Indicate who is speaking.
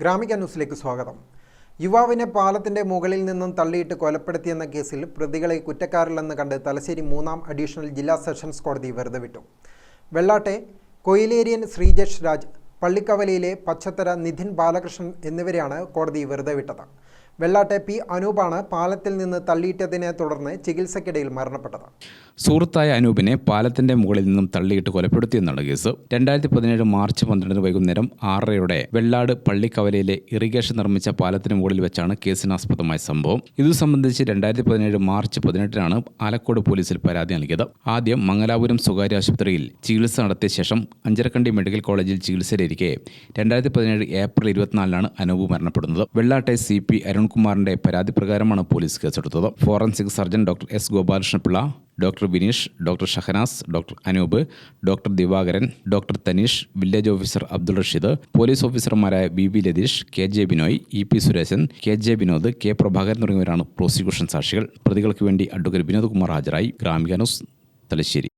Speaker 1: ഗ്രാമിക ന്യൂസിലേക്ക് സ്വാഗതം. യുവാവിനെ പാലത്തിന്റെ മുകളിൽ നിന്നും തള്ളിയിട്ട് കൊലപ്പെടുത്തിയെന്ന കേസിൽ പ്രതികളെ കുറ്റക്കാരില്ലെന്ന് കണ്ട് തലശ്ശേരി മൂന്നാം അഡീഷണൽ ജില്ലാ സെഷൻസ് കോടതി വെറുതെ വിട്ടു. വെള്ളാട്ടെ കൊയിലേരിയൻ ശ്രീജേഷ് രാജ് പള്ളിക്കവലയിലെ പച്ചത്തര നിധിൻ ബാലകൃഷ്ണൻ എന്നിവരെയാണ് കോടതി വെറുതെ വിട്ടത്. വെള്ളാട്ടെ പി അനൂപാണ് പാലത്തിൽ നിന്ന് തള്ളിയിട്ടതിനെ തുടർന്ന് ചികിത്സയ്ക്കിടയിൽ മരണപ്പെട്ടത്.
Speaker 2: സുഹൃത്തായ അനൂപിനെ പാലത്തിന്റെ മുകളിൽ നിന്നും തള്ളിയിട്ട് കൊലപ്പെടുത്തിയെന്നാണ് കേസ്. രണ്ടായിരത്തി പതിനേഴ് മാർച്ച് പന്ത്രണ്ടിന് വൈകുന്നേരം ആറരയോടെ വെള്ളാട് പള്ളിക്കവലയിലെ ഇറിഗേഷൻ നിർമ്മിച്ച പാലത്തിന് മുകളിൽ വെച്ചാണ് കേസിനാസ്പദമായ സംഭവം. ഇതു സംബന്ധിച്ച് രണ്ടായിരത്തി പതിനേഴ് മാർച്ച് പതിനെട്ടിനാണ് ആലക്കോട് പോലീസിൽ പരാതി നൽകിയത്. ആദ്യം മംഗലാപുരം സ്വകാര്യ ആശുപത്രിയിൽ ചികിത്സ നടത്തിയ ശേഷം അഞ്ചരക്കണ്ടി മെഡിക്കൽ കോളേജിൽ ചികിത്സയിലിരിക്കെ രണ്ടായിരത്തി പതിനേഴ് ഏപ്രിൽ ഇരുപത്തിനാലിനാണ് അനൂപ് മരണപ്പെടുന്നത്. വെള്ളാട്ടെ സി പി അരുൺകുമാറിന്റെ പരാതി പ്രകാരമാണ് പോലീസ് കേസെടുത്തത്. Forensic surgeon doctor S. Gopalakrishnapillai doctor Vineesh doctor Shahnas doctor Anoop doctor Divakaran doctor Thaneesh village officer Abdul Rasheed police ഓഫീസർമാരായ B V. Latheesh K. J. Binoy E. P. Suresan K. J. Vinod K. Prabhakaran തുടങ്ങിയവരാണ് prosecution സാക്ഷികൾ. പ്രതികൾക്ക് വേണ്ടി advocate Vinod Kumar ഹാജരായി. Gramika news Thalassery.